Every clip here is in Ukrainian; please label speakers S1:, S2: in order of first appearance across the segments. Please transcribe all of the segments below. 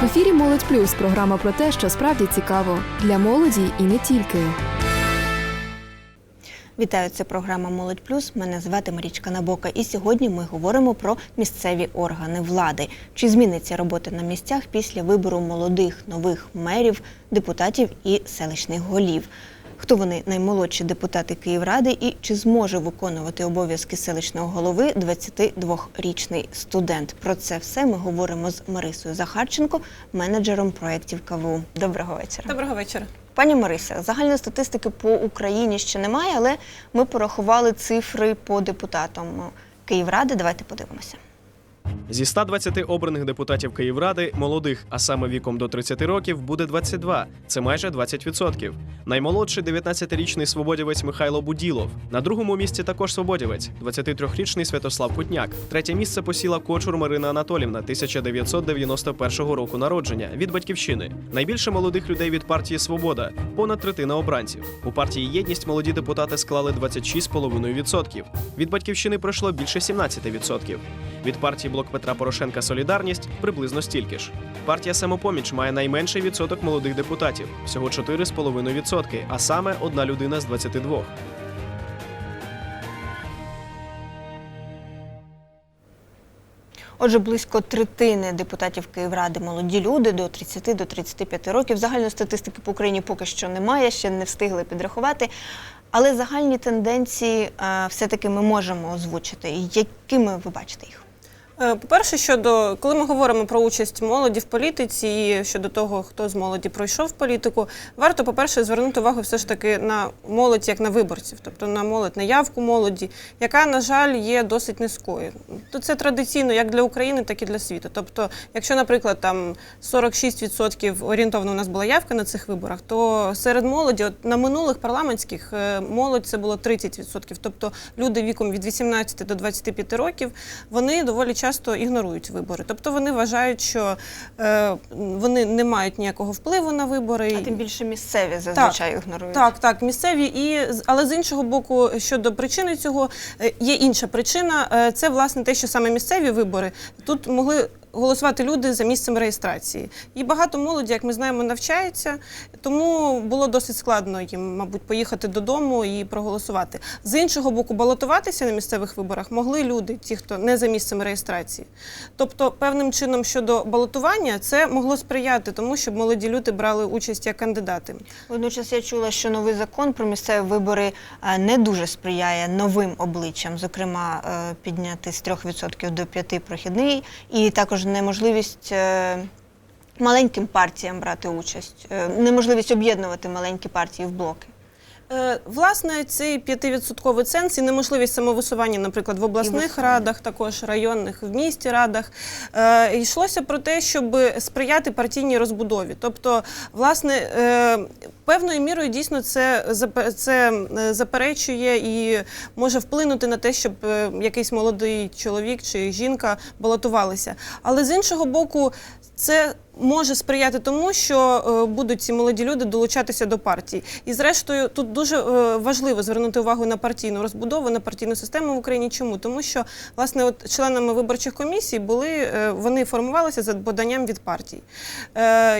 S1: В ефірі Молодь Плюс програма про те, що справді цікаво для молоді і не тільки.
S2: Вітаю, це програма Молодь Плюс. Мене звати Марічка Набока. І сьогодні ми говоримо про місцеві органи влади. Чи зміниться робота на місцях після вибору молодих нових мерів, депутатів і селищних голів? Хто вони наймолодші депутати Київради і чи зможе виконувати обов'язки селищного голови 22-річний студент? Про це все ми говоримо з Марисою Захарченко, менеджером проєктів КВУ. Доброго вечора.
S3: Доброго вечора.
S2: Пані Мариса, загальної статистики по Україні ще немає, але ми порахували цифри по депутатам Київради. Давайте подивимося.
S4: Зі 120 обраних депутатів Київради молодих, а саме віком до 30 років, буде 22. Це майже 20%. Наймолодший 19-річний свободівець Михайло Буділов. На другому місці також свободівець, 23-річний Святослав Кутняк. Третє місце посіла Кочур Марина Анатолівна, 1991 року народження від батьківщини. Найбільше молодих людей від партії Свобода понад третина обранців. У партії Єдність молоді депутати склали 26,5%. Від батьківщини пройшло більше 17%. Від партії Блок Петра Порошенка Солідарність приблизно стільки ж. Партія Самопоміч має найменший відсоток молодих депутатів всього 4,5%, а саме одна людина з 22.
S2: Отже, близько третини депутатів Київради молоді люди до 30 до 35 років. Загальної статистики по Україні поки що немає, ще не встигли підрахувати. Але загальні тенденції е, все-таки ми можемо озвучити. Якими ви бачите їх?
S3: Е, По-перше, щодо коли ми говоримо про участь молоді в політиці і щодо того, хто з молоді пройшов політику, варто, по-перше, звернути увагу все ж таки на молодь як на виборців, тобто на молодь, на явку молоді, яка, на жаль, є досить низькою. То це традиційно як для України, так і для світу. Тобто, якщо, наприклад, там 46% орієнтовно у нас була явка на цих виборах, то серед молоді, от на минулих парламентських е, молодь це було 30%. Тобто люди віком від 18 до 25 років, вони доволі часто ігнорують вибори. Тобто вони вважають, що е, вони не мають ніякого впливу на вибори.
S2: А тим більше місцеві зазвичай ігнорують.
S3: Так, так, місцеві і але з іншого боку, щодо причини цього, е, є інша причина. Е, Це власне те, що саме місцеві вибори тут могли. Голосувати люди за місцем реєстрації, і багато молоді, як ми знаємо, навчається, тому було досить складно їм, мабуть, поїхати додому і проголосувати. З іншого боку, балотуватися на місцевих виборах могли люди, ті, хто не за місцем реєстрації. Тобто, певним чином щодо балотування, це могло сприяти тому, щоб молоді люди брали участь як кандидати.
S2: Водночас я чула, що новий закон про місцеві вибори е, не дуже сприяє новим обличчям, зокрема, е, підняти з 3% до 5% прохідний, і також неможливість е, маленьким партіям брати участь, е, неможливість об'єднувати маленькі партії в блоки.
S3: Е, Власне, цей п'ятивідсотковий ценз і неможливість самовисування, наприклад, в обласних радах, також районних, в місті радах, е, йшлося про те, щоб сприяти партійній розбудові. Тобто, власне, е, певною мірою дійсно це, це заперечує і може вплинути на те, щоб якийсь молодий чоловік чи жінка балотувалися. Але з іншого боку, це може сприяти тому, що е, будуть ці молоді люди долучатися до партії. І зрештою, тут дуже е, важливо звернути увагу на партійну розбудову, на партійну систему в Україні. Чому? Тому що власне, от членами виборчих комісій були е, вони формувалися за поданням від партій.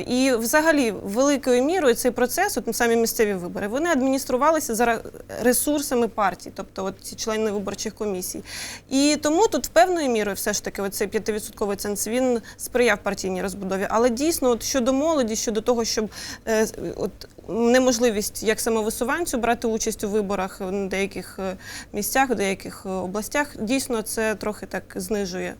S3: І взагалі, великою мірою цей процес, от самі місцеві вибори, вони адмініструвалися за ресурсами партій, тобто от ці члени виборчих комісій. І тому тут певною мірою все ж таки оцей 5% ценз він сприяв партійній розбудові. Але дійсно, от щодо молоді, щодо того, щоб е, от неможливість як самовисуванцю брати участь у виборах в деяких е, місцях, в деяких е, областях, дійсно це трохи так знижує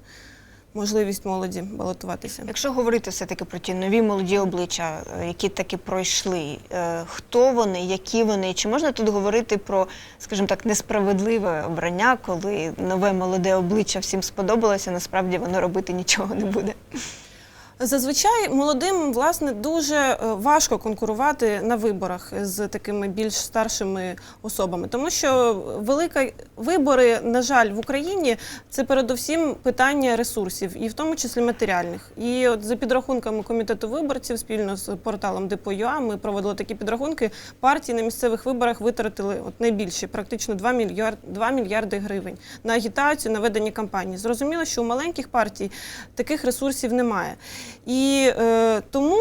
S3: можливість молоді балотуватися.
S2: Якщо говорити все-таки про ті нові молоді обличчя, е, які таки пройшли, хто вони, які вони, чи можна тут говорити про, скажімо так, несправедливе обрання, коли нове молоде обличчя всім сподобалося, насправді воно робити нічого не буде?
S3: Зазвичай молодим власне дуже е, важко конкурувати на виборах з такими більш старшими особами, тому що велика вибори, на жаль, в Україні це передусім питання ресурсів, і в тому числі матеріальних. І от за підрахунками комітету виборців спільно з порталом Депо.ua ми проводили такі підрахунки. Партії на місцевих виборах витратили от найбільше, практично 2 мільярд, 2 мільярди гривень на агітацію, на ведення кампанії. Зрозуміло, що у маленьких партій таких ресурсів немає. І е, тому,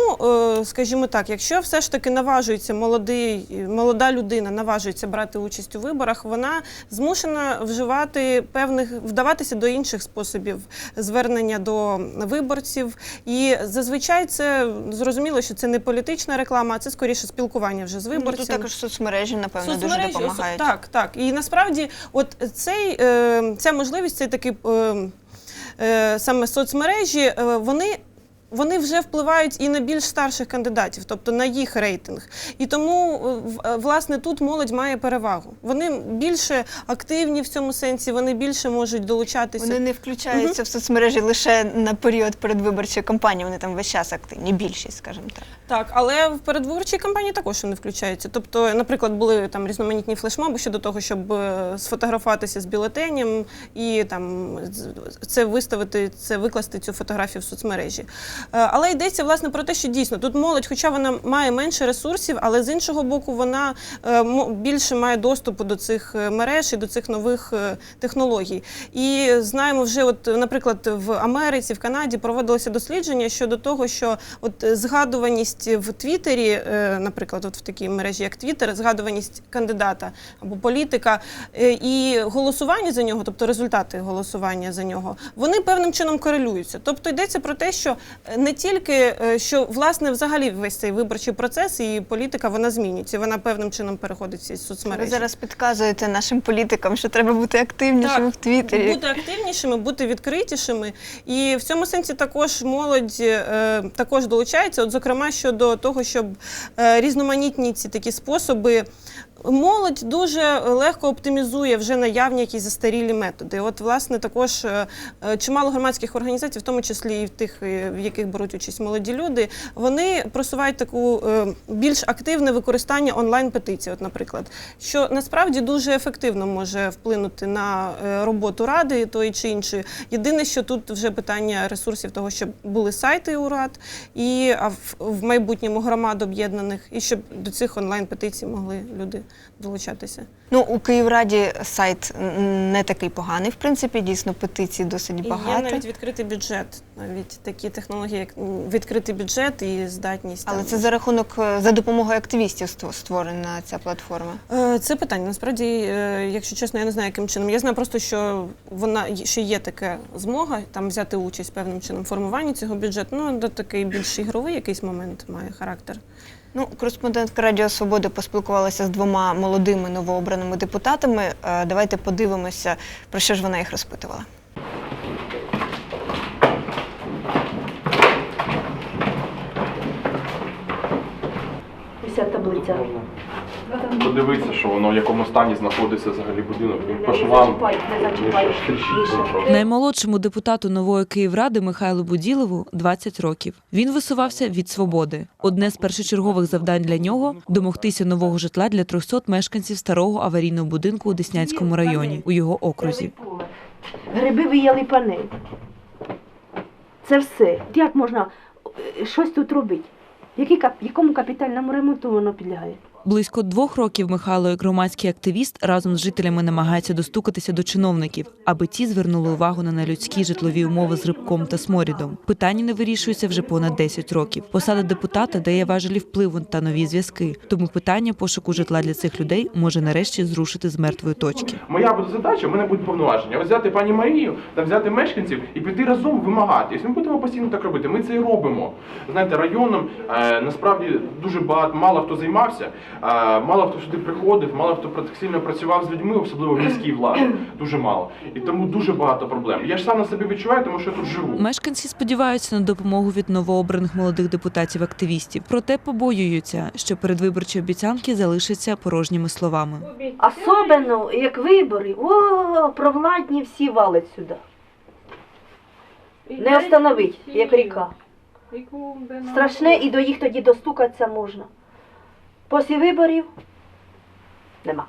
S3: е, скажімо так, якщо все ж таки наважується молодий, молода людина наважується брати участь у виборах, вона змушена вживати певних вдаватися до інших способів звернення до виборців. І зазвичай це зрозуміло, що це не політична реклама, а це скоріше спілкування вже з
S2: Ну,
S3: виборцями.
S2: Тут також соцмережі, напевно, дуже допомагають.
S3: Так, так. І насправді, от цей, е, ця можливість, цей такий е, е, саме соцмережі, е, вони. Вони вже впливають і на більш старших кандидатів, тобто на їх рейтинг. І тому, е, е, власне, тут молодь має перевагу. Вони більше активні в цьому сенсі, вони більше можуть долучатися.
S2: Вони не включаються в соцмережі лише на період передвиборчої кампанії. Вони там весь час активні, більшість, скажімо так.
S3: Так, але в передвиборчій кампанії також вони включаються. Тобто, наприклад, були там різноманітні флешмоби щодо того, щоб е, сфотографуватися з бюлетенем і там це виставити, це викласти цю фотографію в соцмережі. Е, Але йдеться власне про те, що дійсно тут молодь, хоча вона має менше ресурсів, але з іншого боку, вона е, більше має доступу до цих е, мереж і до цих нових технологій. І знаємо вже, от, наприклад, в Америці, в Канаді проводилося дослідження щодо того, що от згадуваність в Твіттері, наприклад, от в такій мережі, як Твіттер, згадуваність кандидата або політика і голосування за нього, тобто результати голосування за нього, вони певним чином корелюються. Тобто йдеться про те, що не тільки е, що власне взагалі весь цей виборчий процес і політика вона змінюється, вона певним чином переходить в ці
S2: Ви зараз підказуєте нашим політикам, що треба бути активнішими
S3: Так,
S2: в Твіттері.
S3: Бути активнішими, бути відкритішими. І в цьому сенсі також молодь е, також долучається. От, зокрема, щодо того, щоб е, різноманітні ці такі способи. Молодь дуже легко оптимізує вже наявні якісь застарілі методи. От, власне, також е, е, чимало громадських організацій, в тому числі і в тих, е, в яких беруть участь молоді люди, вони просувають таку більш активне використання онлайн-петицій, от, наприклад, що насправді дуже ефективно може вплинути на роботу ради тої чи іншої. Єдине, що тут вже питання ресурсів того, щоб були сайти у рад, і а в майбутньому громад об'єднаних, і щоб до цих онлайн-петицій могли люди долучатися.
S2: Ну у Київраді сайт не такий поганий, в принципі, дійсно петицій досить
S3: І є навіть відкритий бюджет, навіть такі технології, як відкритий бюджет і здатність.
S2: Але
S3: там,
S2: це за рахунок е, за допомогою активістів створена ця платформа.
S3: Е, Це питання. Насправді, е, якщо чесно, я не знаю, яким чином. Я знаю просто, що вона що є така змога там взяти участь певним чином в формуванні цього бюджету. Ну, до такий більш ігровий якийсь момент має характер.
S2: Ну, кореспондентка Радіо Свободи поспілкувалася з двома молодими новообраними депутатами. Е, Давайте подивимося, про що ж вона їх розпитувала.
S5: Вся таблиця.
S6: Подивитися, що воно в якому стані знаходиться взагалі будинок. Він по швам тріщить
S7: Наймолодшому депутату нової Київради Михайлу Буділову 20 років. Він висувався від свободи. Одне з першочергових завдань для нього домогтися нового житла для 300 мешканців старого аварійного будинку у Деснянському районі у його окрузі.
S5: Гриби вияли панель. Це все. Як можна е, щось тут робити? Якому капітальному ремонту воно підлягає?
S7: Близько двох років Михайло, як громадський активіст, разом з жителями намагається достукатися до чиновників, аби ті звернули увагу на нелюдські житлові умови з рибком та сморідом. Питання не вирішується вже понад 10 років. Посада депутата дає важелі впливу та нові зв'язки. Тому питання пошуку житла для цих людей може нарешті зрушити з мертвої точки.
S6: Моя буде задача, в мене будуть повноваження. Взяти пані Марію та взяти мешканців і піти разом вимагати. Якщо ми будемо постійно так робити, ми це і робимо. Знаєте, районом е, насправді дуже багато, мало хто займався, мало хто сюди приходив, мало хто сильно працював з людьми, особливо в міській владі. Дуже мало. І тому дуже багато проблем. Я ж сам на собі відчуваю, тому що я тут живу.
S7: Мешканці сподіваються на допомогу від новообраних молодих депутатів-активістів, проте побоюються, що передвиборчі обіцянки залишаться порожніми словами.
S5: Особливо, як вибори, о, провладні всі валять сюди. Не остановить, як ріка. Страшне, і до їх тоді достукатися можна. Після виборів нема.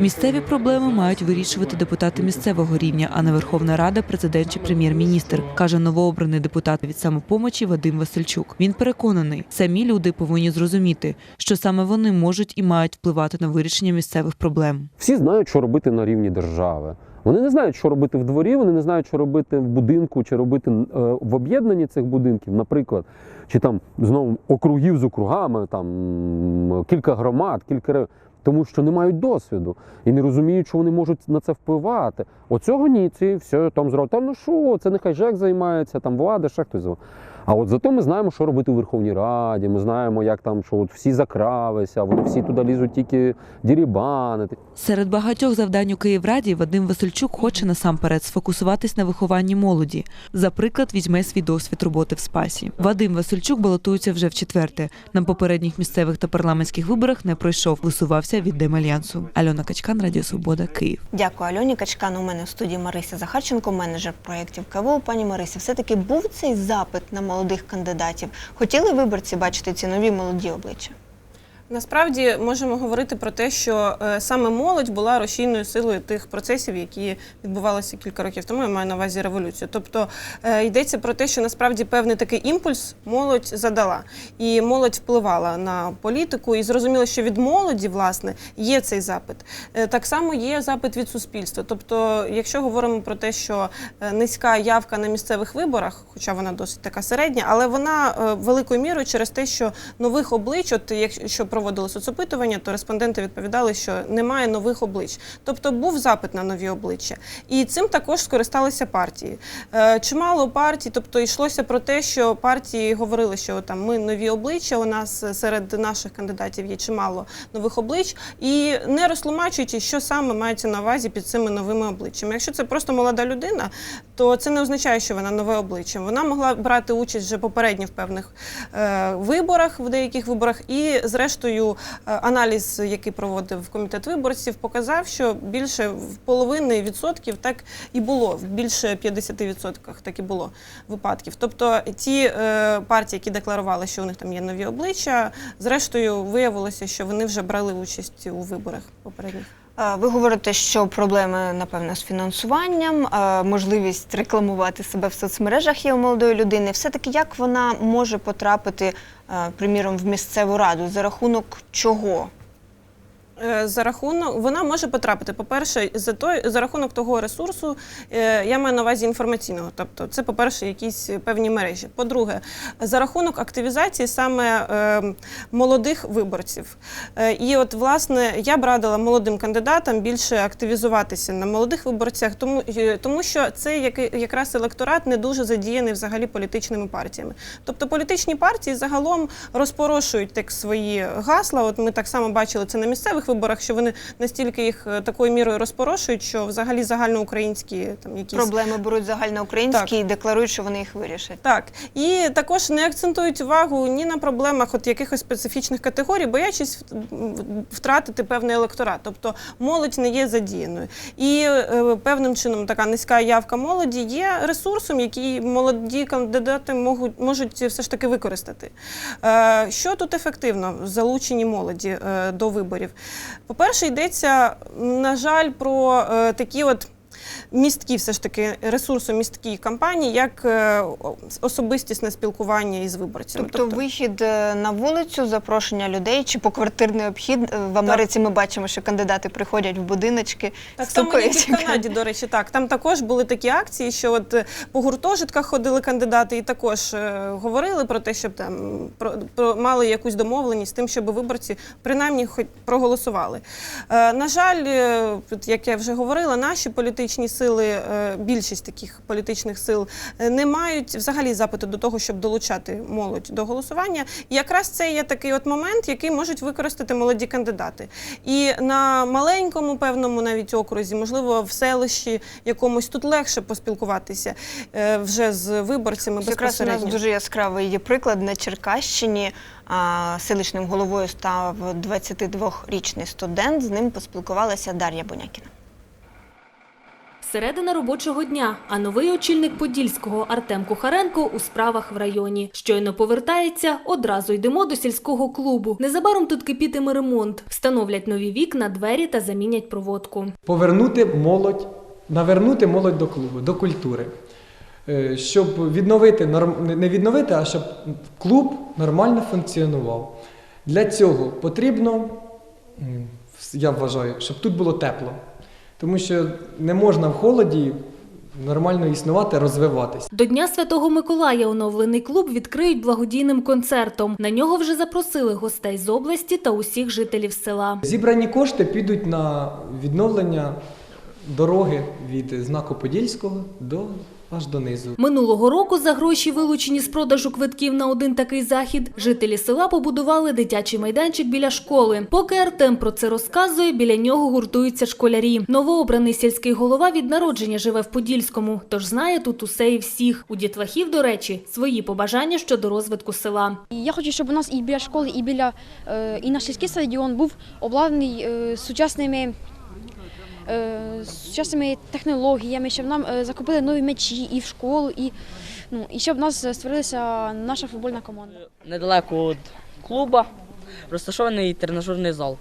S7: Місцеві проблеми мають вирішувати депутати місцевого рівня, а не Верховна Рада, президент чи прем'єр-міністр, каже новообраний депутат від самопомочі Вадим Васильчук. Він переконаний, самі люди повинні зрозуміти, що саме вони можуть і мають впливати на вирішення місцевих проблем.
S8: Всі знають, що робити на рівні держави. Вони не знають, що робити в дворі, вони не знають, що робити в будинку, чи робити е, в об'єднанні цих будинків, наприклад, чи там знову округів з округами, там кілька громад, кілька тому що не мають досвіду і не розуміють, що вони можуть на це впливати. Оцього ні, ці все там зробили. Та ну що, це нехай ЖЕК займається, там влада, ще хтось. А от зато ми знаємо, що робити у Верховній Раді. Ми знаємо, як там що от всі закравися, вони всі туди лізуть тільки дірібанити.
S7: Серед багатьох завдань у Київраді Вадим Васильчук хоче насамперед сфокусуватись на вихованні молоді. За приклад візьме свій досвід роботи в спасі. Вадим Васильчук балотується вже в четверте. На попередніх місцевих та парламентських виборах не пройшов, висувався від Демальянсу. Альона Качкан, Радіо Свобода, Київ.
S2: Дякую, Альоні Качкан. У мене в студії Марися Захарченко, менеджер проєктів КВО. Пані Марися, все-таки був цей запит на молодих кандидатів. Хотіли виборці бачити ці нові молоді обличчя?
S3: Насправді можемо говорити про те, що е, саме молодь була рушійною силою тих процесів, які відбувалися кілька років тому. Я маю на увазі революцію. Тобто е, йдеться про те, що насправді певний такий імпульс молодь задала, і молодь впливала на політику, і зрозуміло, що від молоді власне є цей запит. Е, Так само є запит від суспільства. Тобто, якщо говоримо про те, що низька явка на місцевих виборах, хоча вона досить така середня, але вона великою мірою через те, що нових облич, от якщо проводили соцопитування, то респонденти відповідали, що немає нових облич. Тобто був запит на нові обличчя. І цим також скористалися партії. Е, Чимало партій, тобто йшлося про те, що партії говорили, що там ми нові обличчя, у нас серед наших кандидатів є чимало нових облич, і не розтлумачуючи, що саме мається на увазі під цими новими обличчями. Якщо це просто молода людина, то це не означає, що вона нове обличчя. Вона могла брати участь вже попередньо в певних е, виборах, в деяких виборах, і зрештою е, аналіз, який проводив комітет виборців, показав, що більше в половини відсотків так і було, в більше 50% так і було випадків. Тобто ті е, партії, які декларували, що у них там є нові обличчя, зрештою виявилося, що вони вже брали участь у виборах попередніх.
S2: Ви говорите, що проблеми, напевно, з фінансуванням, можливість рекламувати себе в соцмережах є у молодої людини. Все-таки як вона може потрапити, приміром, в місцеву раду? За рахунок чого?
S3: Е, За рахунок вона може потрапити. По-перше, за той за рахунок того ресурсу, е, я маю на увазі інформаційного. Тобто, це, по-перше, якісь певні мережі. По-друге, за рахунок активізації саме е, молодих виборців. Е, і от, власне, я б радила молодим кандидатам більше активізуватися на молодих виборцях, тому, е, тому що це як, якраз електорат не дуже задіяний взагалі політичними партіями. Тобто політичні партії загалом розпорошують так свої гасла. От ми так само бачили це на місцевих виборах, що вони настільки їх е, такою мірою розпорошують, що взагалі загальноукраїнські там якісь
S2: Проблеми беруть загальноукраїнські і декларують, що вони їх вирішать.
S3: так, і також не акцентують увагу ні на проблемах от якихось специфічних категорій, боячись втратити певний електорат. Тобто молодь не є задіяною. І е, певним чином така низька явка молоді є ресурсом, який молоді кандидати можуть, можуть все ж таки використати. Е, що тут ефективно в залученні молоді е, до виборів? По-перше, йдеться, на жаль, про е, такі от місткі, все ж таки, ресурсомісткі кампанії, як е, особистісне спілкування із виборцями.
S2: Тобто, вихід е, на вулицю, запрошення людей чи поквартирний обхід. Е, В Америці ми бачимо, що кандидати приходять в будиночки,
S3: Так само як і в. Канаді, до речі, так. Там також були такі акції, що от по гуртожитках ходили кандидати і також говорили про те, щоб там про, про мали якусь домовленість з тим, щоб виборці принаймні хоч проголосували. Е, на жаль, як я вже говорила, наші політичні сили, е, більшість таких політичних сил е, не мають взагалі запиту до того, щоб долучати молодь до голосування. І якраз це є такий от момент, який можуть використати молоді кандидати. І на маленькому певному навіть окрузі, можливо, в селищі якомусь тут легше поспілкуватися е, вже з виборцями
S2: Ось Якраз у нас дуже яскравий є приклад на Черкащині. А, селищним головою став 22-річний студент. З ним поспілкувалася Дар'я Бонякіна.
S9: Середина робочого дня, а новий очільник Подільського Артем Кухаренко у справах в районі. Щойно повертається, одразу йдемо до сільського клубу. Незабаром тут кипітиме ремонт. Встановлять нові вікна, двері та замінять проводку.
S10: повернути молодь, навернути молодь до клубу, до культури. Е, Щоб відновити, не відновити, а щоб клуб нормально функціонував. Для цього потрібно, я вважаю, щоб тут було тепло. Тому що не можна в холоді нормально існувати, розвиватись.
S9: До Дня Святого Миколая оновлений клуб відкриють благодійним концертом. На нього вже запросили гостей з області та усіх жителів села.
S10: Зібрані кошти підуть на відновлення дороги від знаку Подільського до аж донизу.
S9: Минулого року за гроші, вилучені з продажу квитків на один такий захід, жителі села побудували дитячий майданчик біля школи. Поки Артем про це розказує, біля нього гуртуються школярі. Новообраний сільський голова від народження живе в Подільському, тож знає тут усе і всіх. У дітлахів, до речі, свої побажання щодо розвитку села.
S11: Я хочу, щоб у нас і біля школи, і біля е, і наш сільський стадіон був обладнаний е, сучасними. Е, Сучасними технологіями, щоб нам е, закупили нові м'ячі і в школу, і, ну, і щоб в нас створилася наша футбольна команда.
S12: недалеко від клуба розташований тренажерний зал.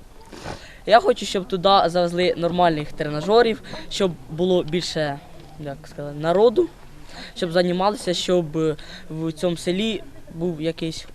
S12: Я хочу, щоб туди завезли нормальних тренажерів, щоб було більше як сказати, народу, щоб займалися, щоб е, в цьому селі був якийсь,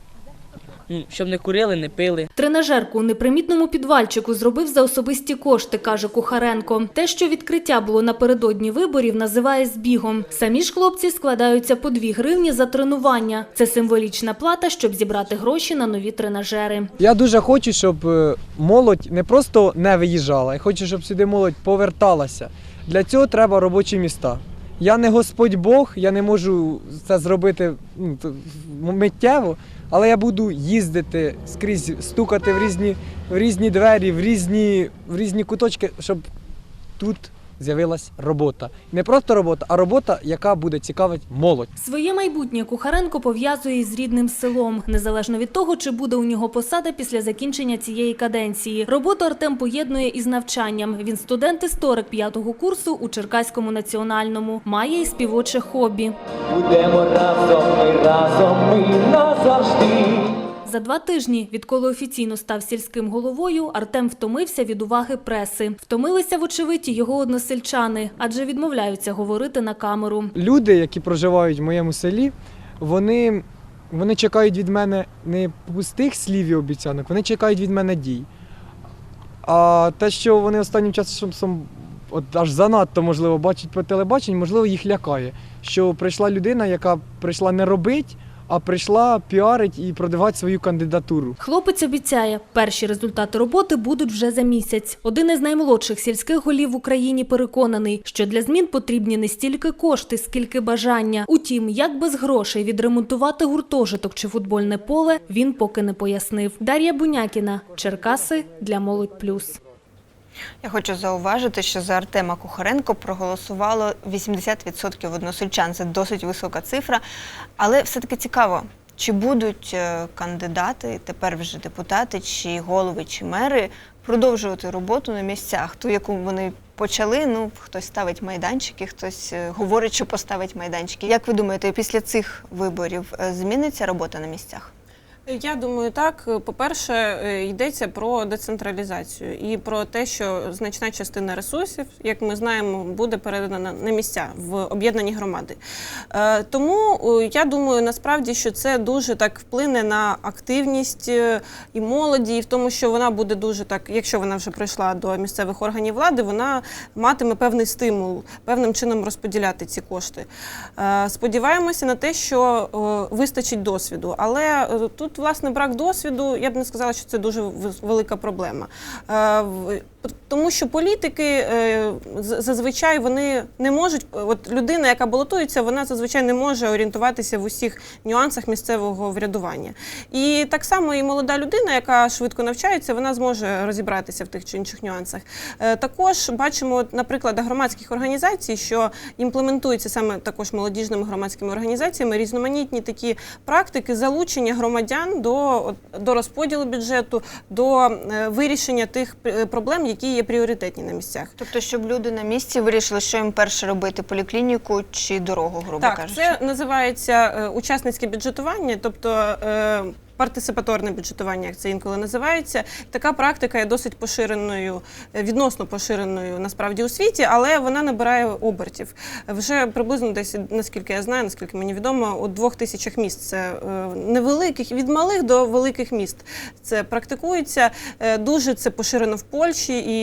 S12: ну, щоб не курили, не пили.
S9: Тренажерку у непримітному підвальчику зробив за особисті кошти, каже Кухаренко. Те, що відкриття було напередодні виборів, називає збігом. Самі ж хлопці складаються по 2 гривні за тренування. Це символічна плата, щоб зібрати гроші на нові тренажери.
S10: Я дуже хочу, щоб е, молодь не просто не виїжджала, я хочу, щоб сюди молодь поверталася. Для цього треба робочі міста. Я не Господь Бог, я не можу це зробити ну, миттєво, але я буду їздити скрізь, стукати в різні, в різні двері, в різні, в різні куточки, щоб тут з'явилась робота. Не просто робота, а робота, яка буде цікавити молодь.
S9: Своє майбутнє Кухаренко пов'язує із рідним селом, незалежно від того, чи буде у нього посада після закінчення цієї каденції. Роботу Артем поєднує із навчанням. Він студент-історик п'ятого курсу у Черкаському національному. Має і співоче хобі.
S13: Будемо разом, ми разом, ми назавжди.
S9: За два тижні, відколи офіційно став сільським головою, Артем втомився від уваги преси. Втомилися, вочевидь, його односельчани, адже відмовляються говорити на камеру.
S10: люди, які проживають в моєму селі, вони, вони чекають від мене не пустих слів і обіцянок, вони чекають від мене дій. А те, що вони останнім часом от аж занадто можливо бачать по телебаченню, можливо, їх лякає. Що прийшла людина, яка прийшла не робить, а прийшла піарить і продавати свою кандидатуру.
S9: Хлопець обіцяє, перші результати роботи будуть вже за місяць. Один із наймолодших сільських голів в Україні переконаний, що для змін потрібні не стільки кошти, скільки бажання. Утім, як без грошей відремонтувати гуртожиток чи футбольне поле, він поки не пояснив. Дар'я Бунякіна, Черкаси для молодь плюс.
S2: Я хочу зауважити, що за Артема Кухаренко проголосувало 80% односельчан. Це досить висока цифра. Але все-таки цікаво, чи будуть е, кандидати, тепер вже депутати, чи голови, чи мери продовжувати роботу на місцях, ту, яку вони почали. Ну, хтось ставить майданчики, хтось е, говорить, що поставить майданчики. Як ви думаєте, після цих виборів е, зміниться робота на місцях?
S3: Я думаю, так. По-перше, е, йдеться про децентралізацію і про те, що значна частина ресурсів, як ми знаємо, буде передана на місця в об'єднані громади. Е, Тому е, я думаю, насправді, що це дуже так вплине на активність і молоді, і в тому, що вона буде дуже так, якщо вона вже прийшла до місцевих органів влади, вона матиме певний стимул, певним чином розподіляти ці кошти. Сподіваємося на те, що вистачить досвіду, але е, власне брак досвіду. Я б не сказала, що це дуже велика проблема. Е, Тому що політики е, зазвичай вони не можуть. От людина, яка балотується, вона зазвичай не може орієнтуватися в усіх нюансах місцевого врядування. І так само і молода людина, яка швидко навчається, вона зможе розібратися в тих чи інших нюансах. Е, Також бачимо на прикладах громадських організацій, що імплементуються саме також молодіжними громадськими організаціями різноманітні такі практики залучення громадян до, до розподілу бюджету, до е, вирішення тих е, проблем, які є пріоритетні на місцях.
S2: Тобто, щоб люди на місці вирішили, що їм перше робити поліклініку чи дорогу, грубо
S3: Так,
S2: кажучи.
S3: це називається е, учасницьке бюджетування, тобто. Партисипаторне бюджетування, як це інколи називається. Така практика є досить поширеною, е, відносно поширеною насправді у світі, але вона набирає обертів. Вже приблизно десь, наскільки я знаю, наскільки мені відомо, у двох тисячах міст. Це е, невеликих, від малих до великих міст. Це практикується. Е, Дуже це поширено в Польщі, і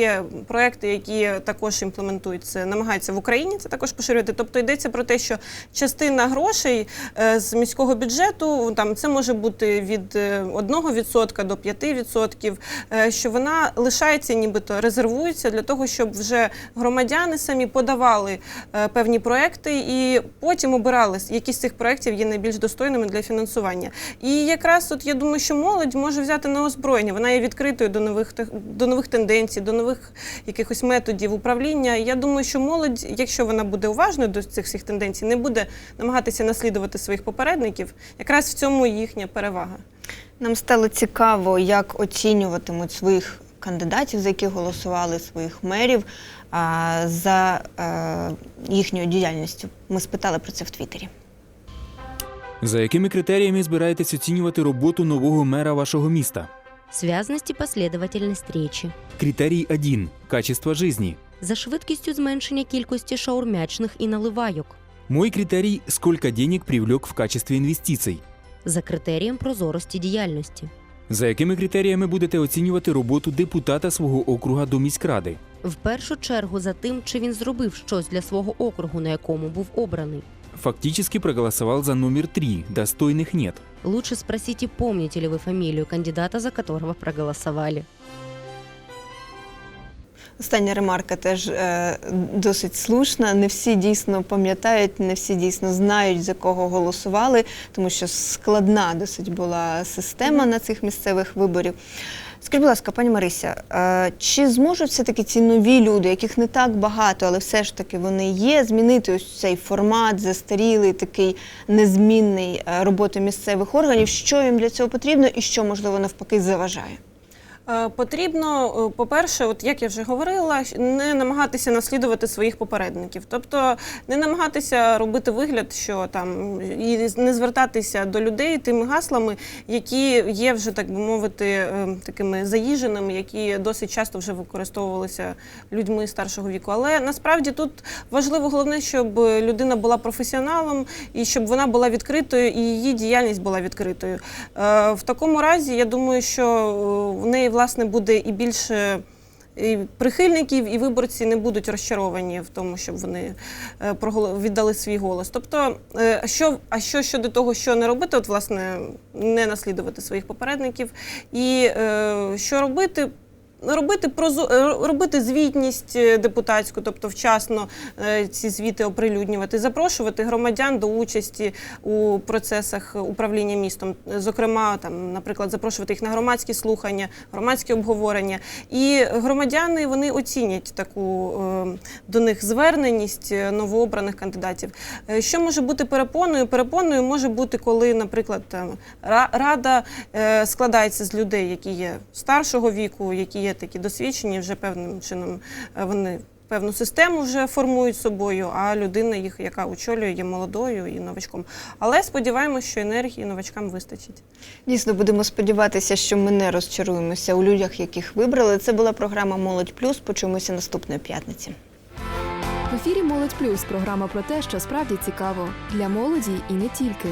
S3: є проекти, які також імплементують це, намагаються в Україні це також поширювати. Тобто йдеться про те, що частина грошей з міського бюджету там це може від е, 1% до 5%, е, що вона лишається, нібито резервується для того, щоб вже громадяни самі подавали е, певні проекти і потім обирали, які з цих проєктів є найбільш достойними для фінансування. І якраз от я думаю, що молодь може взяти на озброєння. Вона є відкритою до нових до нових тенденцій, до нових якихось методів управління. Я думаю, що молодь, якщо вона буде уважною до цих всіх тенденцій, не буде намагатися наслідувати своїх попередників. Якраз в цьому їхня перевага.
S2: Нам стало цікаво, як оцінюватимуть своїх кандидатів, за яких голосували своїх мерів а, за е, їхньою діяльністю. Ми спитали про це в Твіттері.
S14: За якими критеріями збираєтесь оцінювати роботу нового мера вашого міста?
S15: Связность і последовательність речі.
S14: Критерій 1. Качество жизни.
S15: За швидкістю зменшення кількості шаурмячних і наливайок.
S14: Мой критерий – сколько денег привлек в качестве інвестицій.
S15: За критерієм прозорості діяльності.
S14: За якими критеріями будете оцінювати роботу депутата свого округа до міськради?
S15: В першу чергу за тим, чи він зробив щось для свого округу, на якому був обраний.
S14: Фактически проголосовал за номер 3. Достойных нет.
S15: Лучше спросите, помните ли вы фамилию кандидата, за которого проголосовали.
S2: Остання ремарка теж е, досить слушна. Не всі дійсно пам'ятають, не всі дійсно знають, за кого голосували, тому що складна досить була система на цих місцевих виборів. Скажіть, будь ласка, пані Марися, е, чи зможуть все-таки ці нові люди, яких не так багато, але все ж таки вони є, змінити ось цей формат, застарілий, такий незмінний е, роботи місцевих органів? Що їм для цього потрібно і що, можливо, навпаки, заважає?
S3: Е, Потрібно, е, по-перше, от як я вже говорила, не намагатися наслідувати своїх попередників, тобто не намагатися робити вигляд, що там і не звертатися до людей тими гаслами, які є вже так би мовити, е, такими заїженими, які досить часто вже використовувалися людьми старшого віку. Але насправді тут важливо головне, щоб людина була професіоналом і щоб вона була відкритою, і її діяльність була відкритою. В такому разі, я думаю, що в неї власне буде і більше. І прихильників і виборці не будуть розчаровані в тому, щоб вони е, віддали свій голос. Тобто, е, що, а що щодо того, що не робити, от власне не наслідувати своїх попередників, і е, що робити. Робити прозо е, робити звітність е, депутатську, тобто вчасно е, ці звіти оприлюднювати, запрошувати громадян до участі у процесах управління містом. Зокрема, там, наприклад, запрошувати їх на громадські слухання, громадські обговорення. І громадяни вони оцінять таку до них зверненість новообраних кандидатів. Що може бути перепоною? Перепоною може бути, коли, наприклад, рада складається з людей, які є старшого віку, які є такі досвідчені, вже певним чином е, вони. Певну систему вже формують собою, а людина їх, яка очолює, є молодою і новачком. Але сподіваємось, що енергії новачкам вистачить.
S2: Дійсно, будемо сподіватися, що ми не розчаруємося у людях, яких вибрали. Це була програма Молодь Плюс. Почуємося наступної п'ятниці.
S1: В ефірі Молодь Плюс програма про те, що справді цікаво для молоді і не тільки.